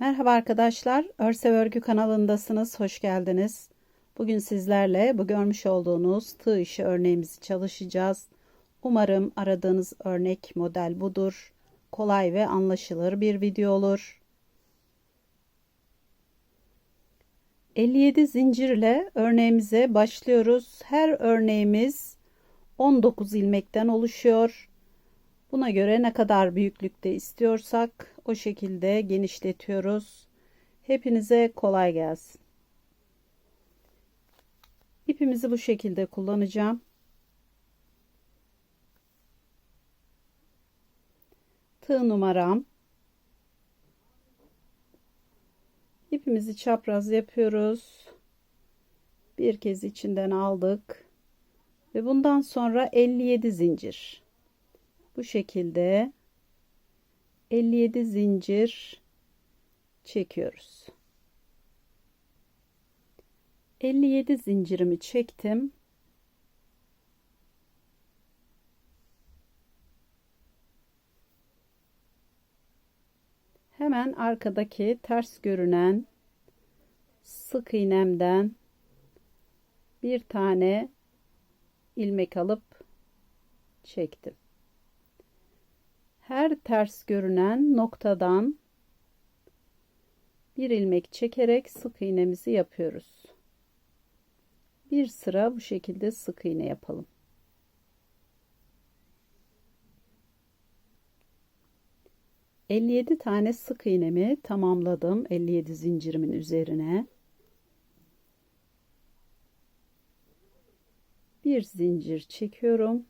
Merhaba arkadaşlar, Örsev Örgü kanalındasınız. Hoş geldiniz. Bugün sizlerle bu görmüş olduğunuz tığ işi örneğimizi çalışacağız. Umarım aradığınız örnek model budur. Kolay ve anlaşılır bir video olur. 57 zincirle örneğimize başlıyoruz. Her örneğimiz 19 ilmekten oluşuyor. Buna göre ne kadar büyüklükte istiyorsak o şekilde genişletiyoruz. Hepinize kolay gelsin. İpimizi bu şekilde kullanacağım. Tığ numaram. İpimizi çapraz yapıyoruz. Bir kez içinden aldık. Ve bundan sonra 57 zincir bu şekilde 57 zincir çekiyoruz. 57 zincirimi çektim. Hemen arkadaki ters görünen sık iğnemden bir tane ilmek alıp çektim her ters görünen noktadan bir ilmek çekerek sık iğnemizi yapıyoruz. Bir sıra bu şekilde sık iğne yapalım. Elli yedi tane sık iğnemi tamamladım. 57 zincirimin üzerine. Bir zincir çekiyorum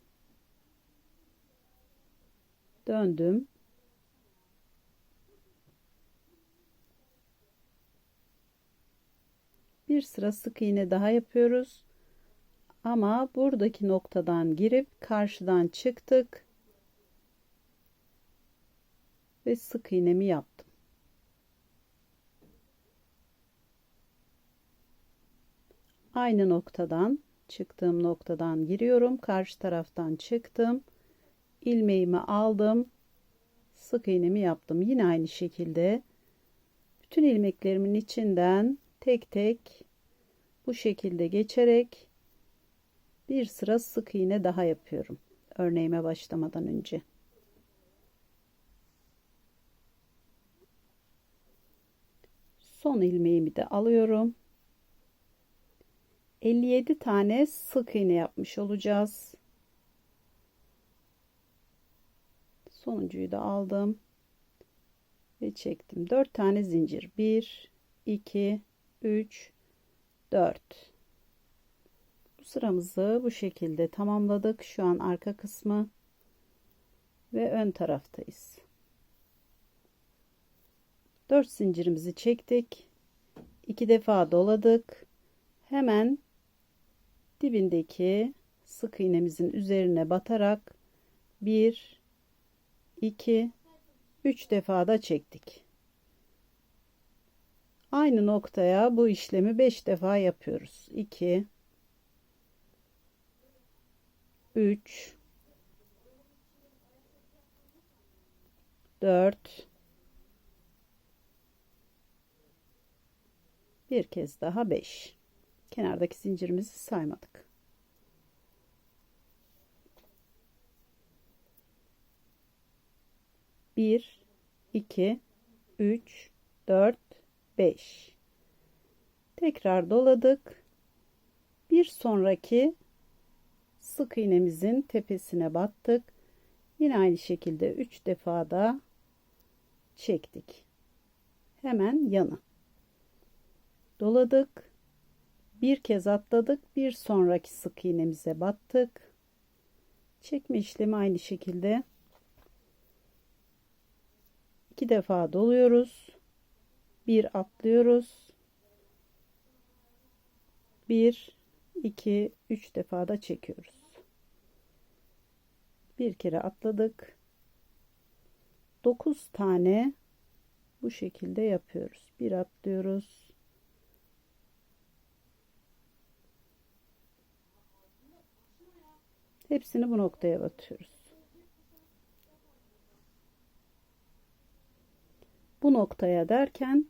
döndüm. Bir sıra sık iğne daha yapıyoruz. Ama buradaki noktadan girip karşıdan çıktık. Ve sık iğnemi yaptım. Aynı noktadan çıktığım noktadan giriyorum. Karşı taraftan çıktım ilmeğimi aldım sık iğnemi yaptım. Yine aynı şekilde bütün ilmeklerimin içinden tek tek bu şekilde geçerek bir sıra sık iğne daha yapıyorum örneğime başlamadan önce. Son ilmeğimi de alıyorum. 57 tane sık iğne yapmış olacağız sonuncuyu da aldım ve çektim. 4 tane zincir. 1 2 3 4 bu sıramızı bu şekilde tamamladık. Şu an arka kısmı ve ön taraftayız. 4 zincirimizi çektik. 2 defa doladık. Hemen dibindeki sık iğnemizin üzerine batarak 1 2 3 defa da çektik. Aynı noktaya bu işlemi 5 defa yapıyoruz. 2 3 4 bir kez daha 5 kenardaki zincirimizi saymadık 1 2 3 4 5 tekrar doladık. Bir sonraki sık iğnemizin tepesine battık. Yine aynı şekilde 3 defa da çektik. Hemen yana. Doladık. Bir kez atladık. Bir sonraki sık iğnemize battık. Çekme işlemi aynı şekilde iki defa doluyoruz. Bir atlıyoruz. Bir, iki, üç defa da çekiyoruz. Bir kere atladık. Dokuz tane bu şekilde yapıyoruz. Bir atlıyoruz. Hepsini bu noktaya batıyoruz. Bu noktaya derken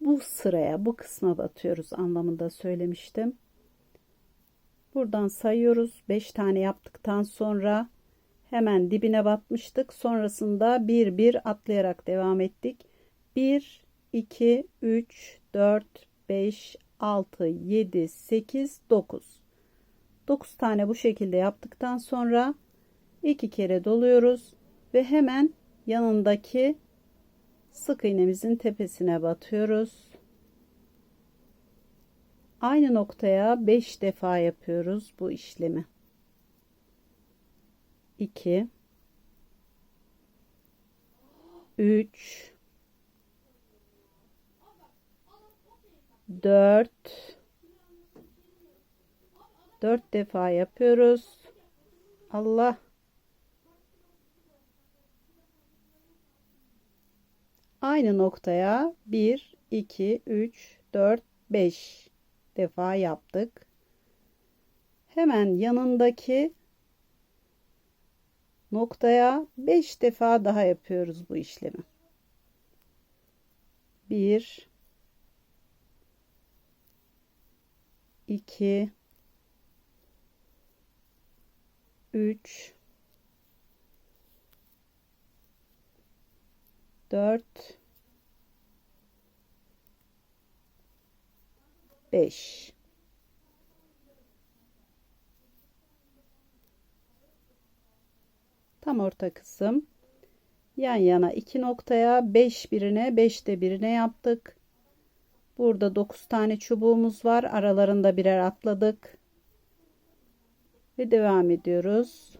bu sıraya, bu kısma batıyoruz anlamında söylemiştim. Buradan sayıyoruz. 5 tane yaptıktan sonra hemen dibine batmıştık. Sonrasında bir bir atlayarak devam ettik. 1 2 3 4 5 6 7 8 9 9 tane bu şekilde yaptıktan sonra iki kere doluyoruz ve hemen yanındaki sık iğnemizin tepesine batıyoruz. Aynı noktaya 5 defa yapıyoruz bu işlemi. 2 3 4 4 defa yapıyoruz. Allah aynı noktaya 1 2 3 4 5 defa yaptık. Hemen yanındaki noktaya 5 defa daha yapıyoruz bu işlemi. 1 2 3 4 5 tam orta kısım yan yana iki noktaya 5 birine 5 de birine yaptık. Burada 9 tane çubuğumuz var. Aralarında birer atladık. Ve devam ediyoruz.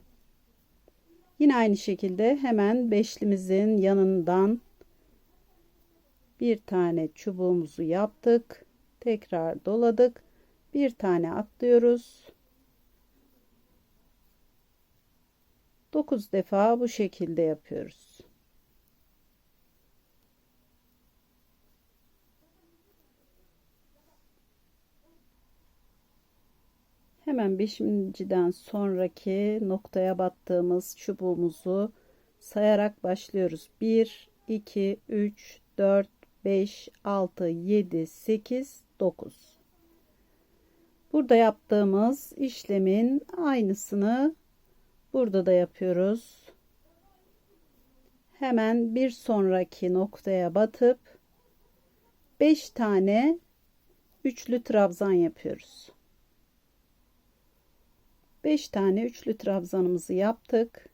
Yine aynı şekilde hemen beşlimizin yanından bir tane çubuğumuzu yaptık. Tekrar doladık. Bir tane atlıyoruz. 9 defa bu şekilde yapıyoruz. Hemen beşinciden sonraki noktaya battığımız çubuğumuzu sayarak başlıyoruz. 1, 2, 3, 4, 5, 6, 7, 8, 9. Burada yaptığımız işlemin aynısını burada da yapıyoruz. Hemen bir sonraki noktaya batıp 5 tane üçlü trabzan yapıyoruz. 5 tane üçlü trabzanımızı yaptık.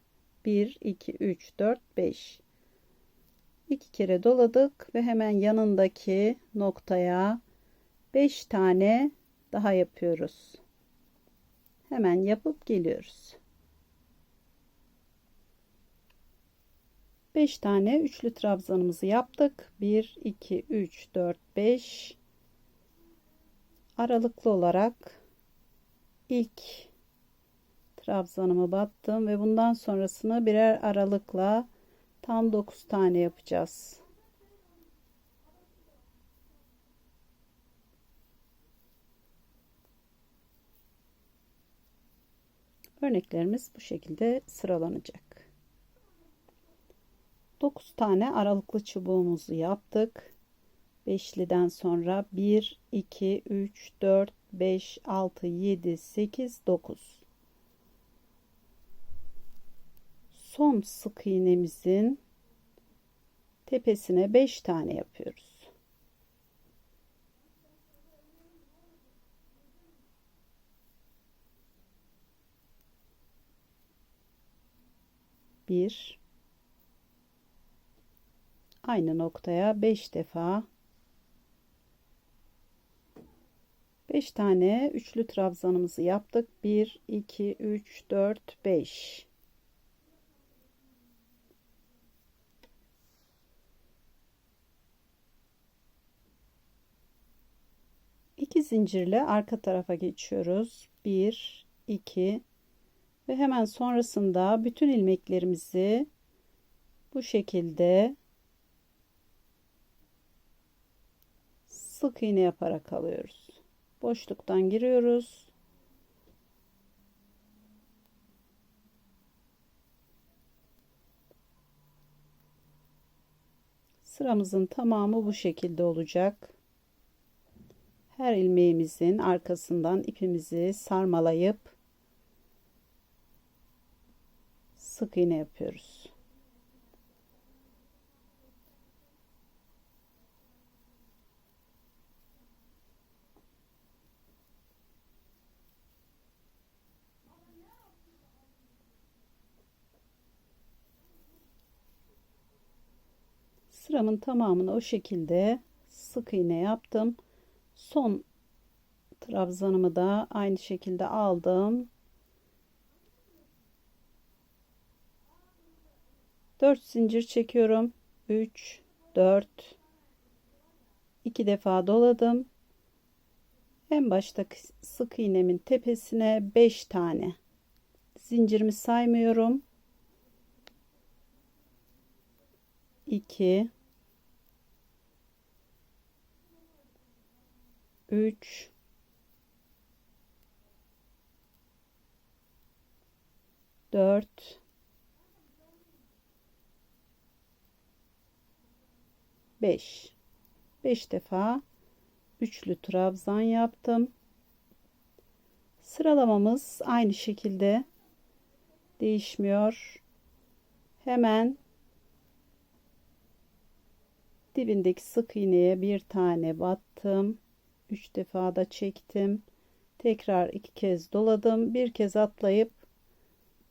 1 2 3 4 5 2 kere doladık ve hemen yanındaki noktaya 5 tane daha yapıyoruz. Hemen yapıp geliyoruz. 5 tane üçlü trabzanımızı yaptık. 1 2 3 4 5 aralıklı olarak ilk trabzanımı battım ve bundan sonrasını birer aralıkla tam 9 tane yapacağız. Örneklerimiz bu şekilde sıralanacak. 9 tane aralıklı çubuğumuzu yaptık. Beşliden sonra 1, 2, 3, 4, 5, 6, 7, 8, 9. son sık iğnemizin tepesine 5 tane yapıyoruz. Bir aynı noktaya 5 defa 5 tane üçlü trabzanımızı yaptık. 1 2 3 4 5 2 zincirle arka tarafa geçiyoruz. 1 2 ve hemen sonrasında bütün ilmeklerimizi bu şekilde sık iğne yaparak alıyoruz. Boşluktan giriyoruz. Sıramızın tamamı bu şekilde olacak. Her ilmeğimizin arkasından ipimizi sarmalayıp sık iğne yapıyoruz. Sıramın tamamını o şekilde sık iğne yaptım. Son trabzanımı da aynı şekilde aldım. 4 zincir çekiyorum. 3 4 2 defa doladım. En baştaki sık iğnemin tepesine 5 tane zincirimi saymıyorum. 2 3 4 5 5 defa üçlü trabzan yaptım. Sıralamamız aynı şekilde değişmiyor. Hemen dibindeki sık iğneye bir tane battım. 3 defa da çektim. Tekrar iki kez doladım. Bir kez atlayıp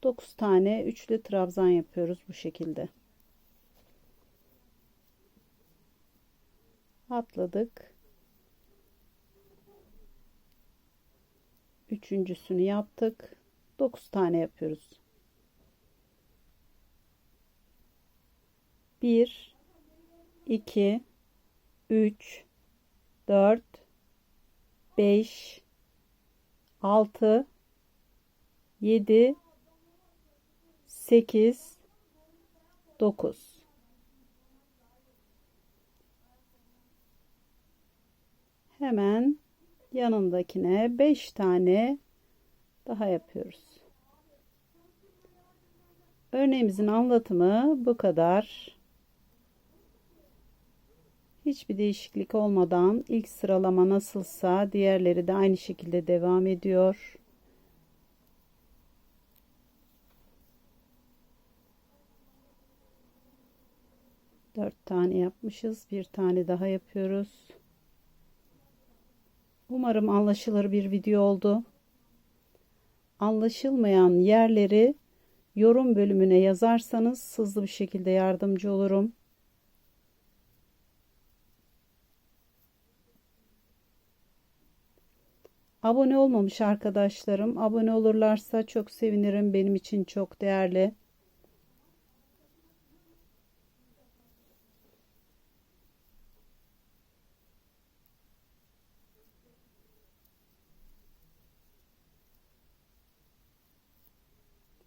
9 tane üçlü trabzan yapıyoruz bu şekilde. Atladık. Üçüncüsünü yaptık. 9 tane yapıyoruz. 1 2 3 4 5 6 7 8 9 Hemen yanındakine 5 tane daha yapıyoruz. Örneğimizin anlatımı bu kadar. Hiçbir değişiklik olmadan ilk sıralama nasılsa diğerleri de aynı şekilde devam ediyor. Dört tane yapmışız. Bir tane daha yapıyoruz. Umarım anlaşılır bir video oldu. Anlaşılmayan yerleri yorum bölümüne yazarsanız hızlı bir şekilde yardımcı olurum. Abone olmamış arkadaşlarım abone olurlarsa çok sevinirim. Benim için çok değerli.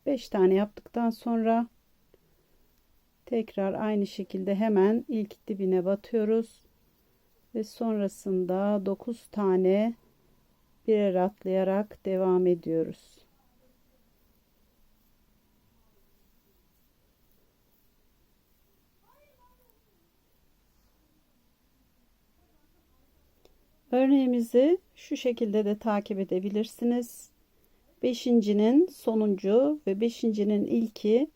Beş tane yaptıktan sonra tekrar aynı şekilde hemen ilk dibine batıyoruz ve sonrasında 9 tane birer atlayarak devam ediyoruz. Örneğimizi şu şekilde de takip edebilirsiniz. Beşincinin sonuncu ve beşincinin ilki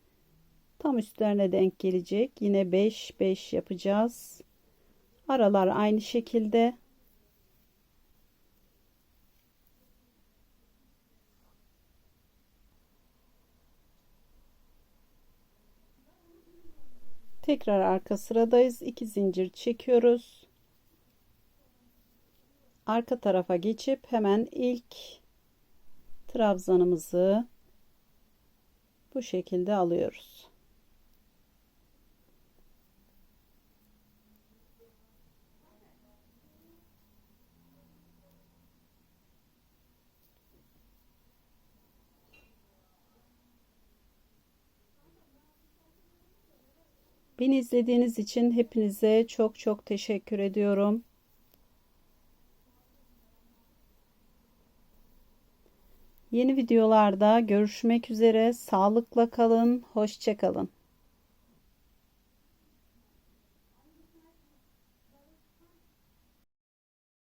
tam üstlerine denk gelecek. Yine 5 5 yapacağız. Aralar aynı şekilde Tekrar arka sıradayız. 2 zincir çekiyoruz. Arka tarafa geçip hemen ilk trabzanımızı bu şekilde alıyoruz. Beni izlediğiniz için hepinize çok çok teşekkür ediyorum. Yeni videolarda görüşmek üzere. Sağlıkla kalın. Hoşçakalın.